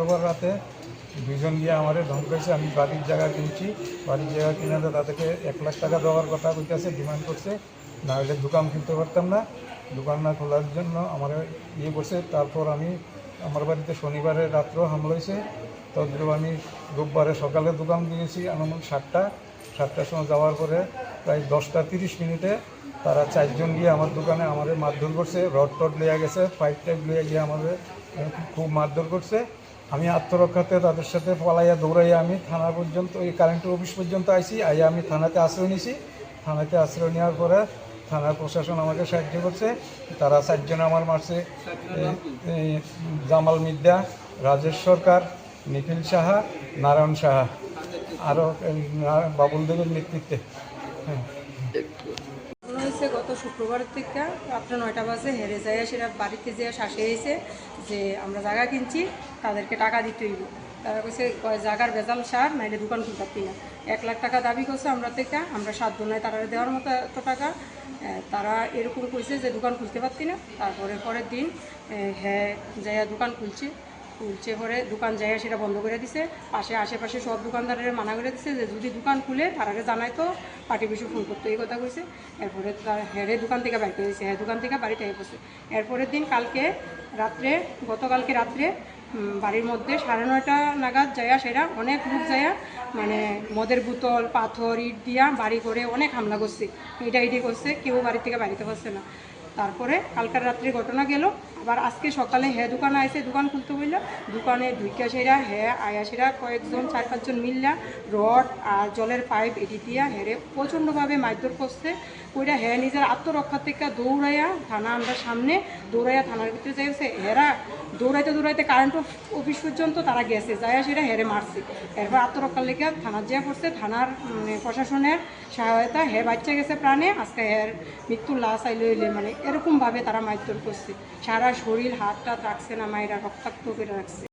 শুক্রবার রাতে দুজন গিয়ে আমারে ধমকাইছে আমি বাড়ির জায়গা কিনছি, বাড়ির জায়গা কিনে তো তাদেরকে এক লাখ টাকা দেওয়ার কথা কইতেছে, ডিমান্ড করছে। না হলে দোকান কিনতে পারতাম না, দোকান না খোলার জন্য আমার ইয়ে করছে। তারপর আমি, আমার বাড়িতে শনিবারে রাত্রেও হামলা হয়েছে তদ্রুপ আমি রোববারে সকালে দোকান দিয়েছি আনুমানিক সাতটা, সাতটার সময় যাওয়ার পরে প্রায় দশটা তিরিশ মিনিটে তারা চারজন গিয়ে আমার দোকানে আমাদের মারধর করছে, রড টড লিয়ে গেছে, পাইপ টাইপ লিয়ে গিয়ে আমাদের খুব মারধর করছে। আমি আত্মরক্ষাতে তাদের সাথে পলাইয়া দৌড়াইয়া আমি থানা পর্যন্ত ওই কারেন্টের অফিস পর্যন্ত আইছি আইয়া আমি থানাতে আশ্রয় নিছি। থানাতে আশ্রয় নেওয়ার পরে থানার প্রশাসন আমাকে সাহায্য করছে। তারা চারজন আমার মারছে। এই জামাল মিদ্যা রাজেশ সরকার নিখিল সাহা নারায়ণ সাহা। আরও বাবুল দেবের নেতৃত্বে। হ্যাঁ। হয়েছে গত শুক্রবার থেকে। রাত্র নয়টা বাজে, হেরে যায়, সেটা বাড়িতে যেয়ে শাসে এসে যে আমরা জায়গা কিনছি, তাদেরকে টাকা দিতে হইব। তারা কইছে জায়গার বেজাল সার, নাইলে দোকান খুলতে পারতি না। এক লাখ টাকা দাবি করছে আমরা থেকে, আমরা সাত নাই তারা দেওয়ার মতো এত টাকা। তারা এরকম কইছে যে দোকান খুলতে পারতি না। তারপরে পরের দিন হ্যাঁ যাইয়া দোকান খুলছে। খুলছে করে দোকান যাইয়া সেটা বন্ধ করে দিছে। পাশে আশেপাশে সব দোকানদারের মানা করে দিছে যে, যদি দোকান খুলে তারাকে জানাই তো, পার্টি পিছু ফোন করতো। এই কথা কইছে। এরপরে তার হেরে দোকান থেকে বাড়িতে হয়েছে হ্যাঁ দোকান থেকে বাড়িতে এসে পড়ছে। এরপরের দিন কালকে রাত্রে, গতকালকে রাত্রে বাড়ির মধ্যে সাড়ে নয়টা নাগাদ যায়া সেটা অনেক লোক যায়া মানে মদের বোতল, পাথর, ইট দিয়া বাড়ি করে অনেক হামলা করছে। এটা ইটি করছে। কেউ বাড়ি থেকে বাড়িতে পারছে না। তারপরে কালকার রাত্রে ঘটনা গেল। আবার আজকে সকালে হ্যাঁ দোকানে আইসে দোকান খুলতে বলল, দোকানে ঢুইকা সেরা হ্যাঁ আয়া সেরা, কয়েকজন চার পাঁচজন মিললা রড আর জলের পাইপ এটি দিয়া হেরে প্রচণ্ডভাবে মারধর করছে। ওইটা হ্যাঁ নিজের আত্মরক্ষার থেকে দৌড়াইয়া থানা আমরা সামনে দৌড়াইয়া থানার ভিতরে যাইছে। হেরা দৌড়াইতে দৌড়াইতে কারেন্ট অফিস পর্যন্ত তারা গেছে, যাইয়া সেটা হেরে মারছে। এরপর আত্মরক্ষার লেগে থানার যা করছে থানার প্রশাসনের সহায়তা হে বাচ্চা গেছে প্রাণে, আজকে হের মৃত্যুর লাশ আইলে মানে এরকমভাবে তারা মারধর করছে। সারা শরীর হাতটা রাখছে না মায়েরা রক্তাক্ত করে রাখছে।